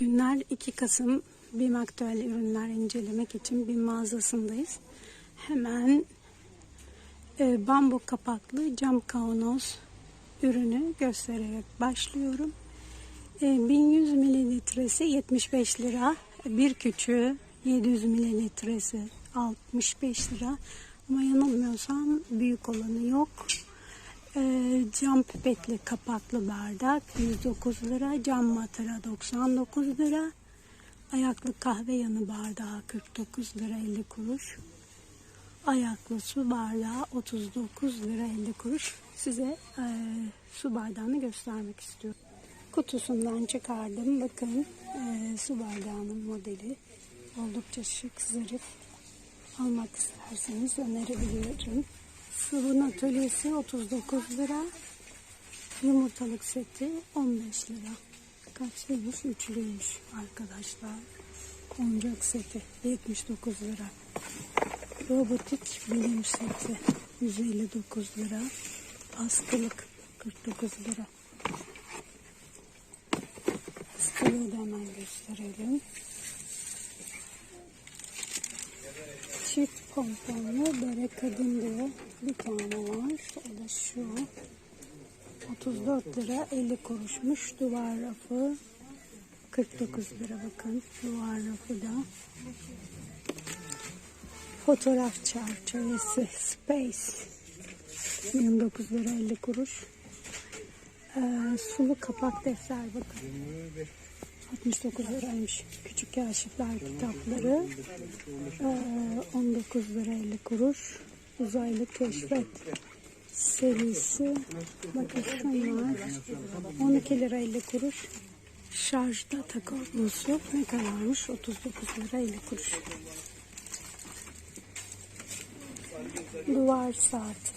Günler 2 Kasım BİM aktüel ürünler incelemek için BİM mağazasındayız. Hemen e, bambu kapaklı cam kavanoz ürünü göstererek başlıyorum. E, 1100 mililitresi 75 lira. Bir küçüğü 700 mililitresi 65 lira. Ama yanılmıyorsam büyük olanı yok. Ee, cam pipetli kapaklı bardak 109 lira. Cam matara 99 lira. Ayaklı kahve yanı bardağı 49 lira 50 kuruş. Ayaklı su bardağı 39 lira 50 kuruş. Size e, su bardağını göstermek istiyorum. Kutusundan çıkardım. Bakın e, su bardağının modeli. Oldukça şık, zarif. Almak isterseniz önerebiliyorum. Sıvın atölyesi 39 lira. Yumurtalık seti 15 lira. Kaçlıymış? Üçlüymüş arkadaşlar. Oyuncak seti 79 lira. Robotik bilim seti 159 lira. Askılık 49 lira. Askılığı da hemen gösterelim. Çift pomponlu bere kadın diyor. Bir tane var. O da şu. 34 lira 50 kuruşmuş. Duvar rafı 49 lira bakın. Duvar rafı da. Fotoğraf çerçevesi Space 29 lira 50 kuruş. Ee, sulu kapak defter bakın. 69 liraymış. Küçük kaşifler kitapları. Ee, 19 lira 50 kuruş. Uzaylı keşfet serisi. Bakın şunlar. 12 lira 50 kuruş. Şarjda takılması ne kadarmış? 39 lira 50 kuruş. Duvar saat.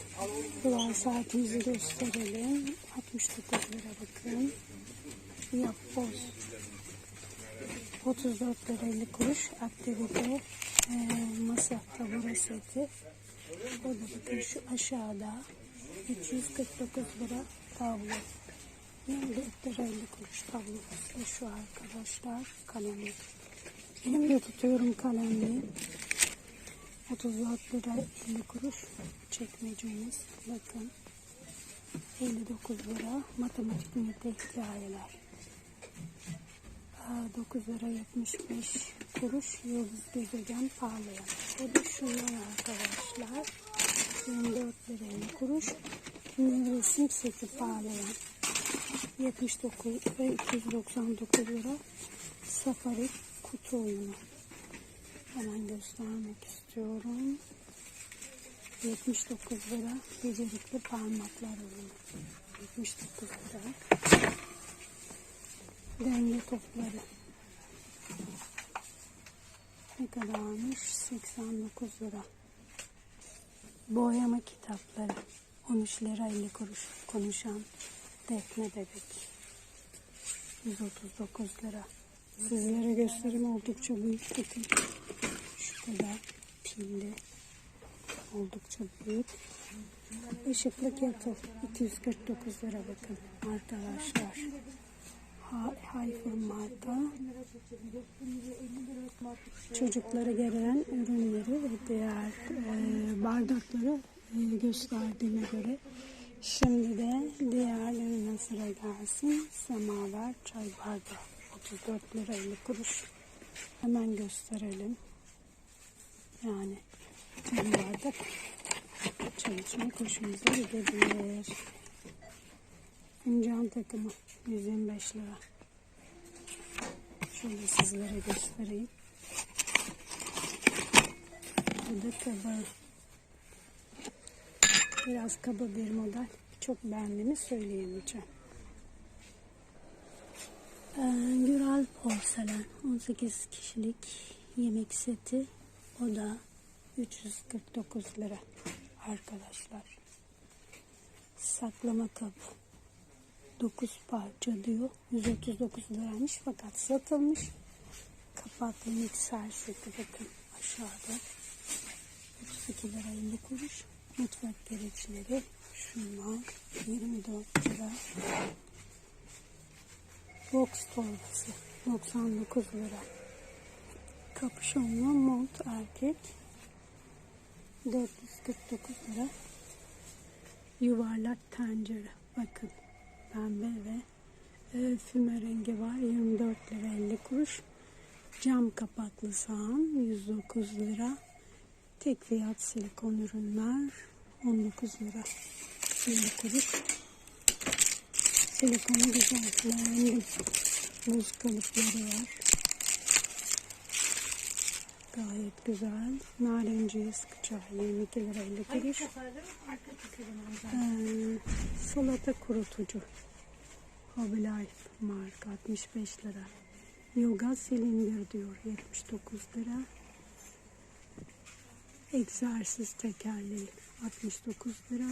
Duvar saatimizi gösterelim. 69 lira bakın. Yapboz. 34 lira 50 kuruş aktivite e, masa tabure seti. O da bakın şu aşağıda 349 lira tablo. 24 lira 50 kuruş tablo. Şu arkadaşlar kalemlik. Elimde tutuyorum kalemliği. 34 lira 50 kuruş çekmecemiz. Bakın 59 lira matematik nite hikayeler. 9 lira 75 kuruş yıldız gezegen parlayan. O da şunlar arkadaşlar. 24 lira 50 kuruş. Nevresim seti parlayan. 79 ve 299 lira. Safari kutu oyunu. Hemen göstermek istiyorum. 79 lira becerikli parmaklar oyunu. 79 lira denge topları. Ne kadarmış? 89 lira. Boyama kitapları. 13 lira 50 kuruş. Konuşan defne bebek. 139 lira. Sizlere gösterim oldukça büyük. Bakın. Şu kadar pilli. Oldukça büyük. Işıklık yatıl. 249 lira bakın arkadaşlar. Hayfur marka çocuklara gelen ürünleri ve diğer e, bardakları e, gösterdiğine göre şimdi de diğerlerine sıra gelsin. Semaver çay bardağı 34 lira 50 kuruş. Hemen gösterelim. Yani bir bardak çalışmak hoşumuza gidebilir. Fincan takımı 125 lira. Şöyle sizlere göstereyim. Bu da kaba. Biraz kaba bir model. Çok beğendiğimi söyleyemeyeceğim. Ee, Güral porselen 18 kişilik yemek seti. O da 349 lira arkadaşlar. Saklama kabı 9 parça diyor. 139 liraymış fakat satılmış. Kapaklı mikser seti bakın aşağıda. 32 lira 50 kuruş. Mutfak gereçleri şunlar 24 lira. Box torbası 99 lira. Kapüşonlu mont erkek 449 lira. Yuvarlak tencere. Bakın pembe ve e, füme rengi var. 24 lira 50 kuruş. Cam kapaklı sahan 109 lira. Tek fiyat silikon ürünler 19 lira 50 kuruş. Silikonu güzel. Beğendim. Buz kalıpları var. Gayet güzel. Narenciye sıkacağı 22 lira 50 kuruş. Ee, salata kurutucu. Hobby Life marka 65 lira. Yoga silindir diyor 79 lira. Egzersiz tekerleği 69 lira.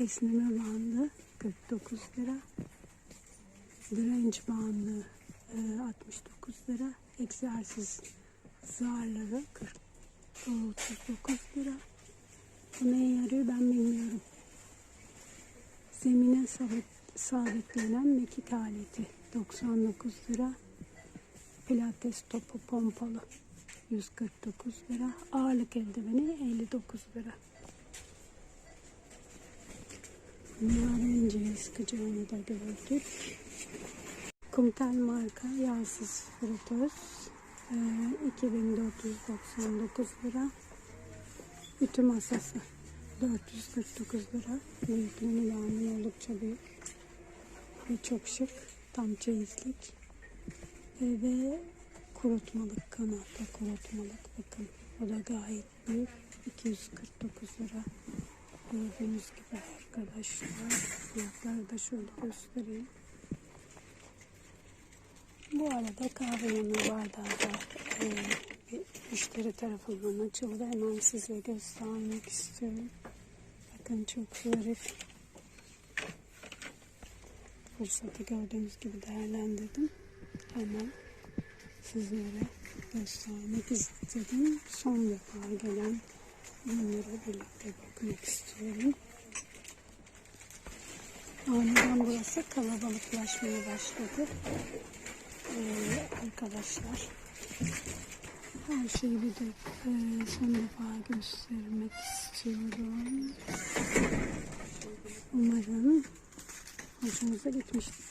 Esneme bandı 49 lira. Direnç bandı e, 69 lira. Egzersiz zarları 40, 39 lira. Bu neye yarıyor ben bilmiyorum. Zemine sabit, sabitlenen mekik aleti 99 lira. Pilates topu pompalı 149 lira. Ağırlık eldiveni 59 lira. Narenciye sıkacağını da gördük. Kumtel marka yağsız fritöz e, 2499 lira. Ütü masası 449 lira. Büyüklüğünü beğendim oldukça büyük. Ve çok şık. Tam çeyizlik. E, ve kurutmalık kanatla kurutmalık bakın. O da gayet büyük. 249 lira. Gördüğünüz gibi arkadaşlar. Fiyatları da şöyle göstereyim. Bu arada kahve yanı bardağı da e, bir müşteri tarafından açıldı. Hemen size göstermek istiyorum. Bakın çok zarif. Fırsatı gördüğünüz gibi değerlendirdim. Hemen sizlere göstermek istedim. Son defa gelen ürünlere birlikte bakmak istiyorum. Aniden burası kalabalıklaşmaya başladı. Ee, arkadaşlar her şeyi bir de e, son defa göstermek istiyorum. Umarım hoşunuza gitmiştir.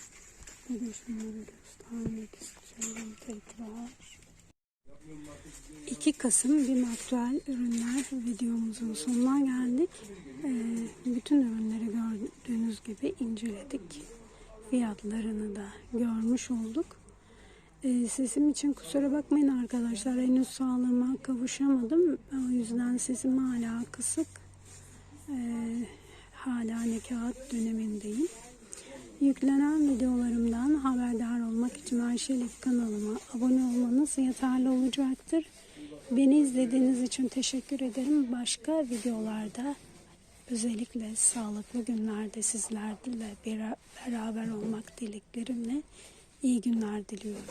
Bir de şunları göstermek istiyorum tekrar. 2 Kasım BİM Aktüel Ürünler videomuzun sonuna geldik. Ee, bütün ürünleri gördüğünüz gibi inceledik. Fiyatlarını da görmüş olduk. Ee, sesim için kusura bakmayın arkadaşlar. Henüz sağlığıma kavuşamadım. O yüzden sesim hala kısık. Ee, hala nekaat dönemindeyim. Yüklenen videolarımdan haberdar olmak için Ayşelik kanalıma abone olmanız yeterli olacaktır. Beni izlediğiniz için teşekkür ederim. Başka videolarda özellikle sağlıklı günlerde sizlerle beraber olmak dileklerimle iyi günler diliyorum.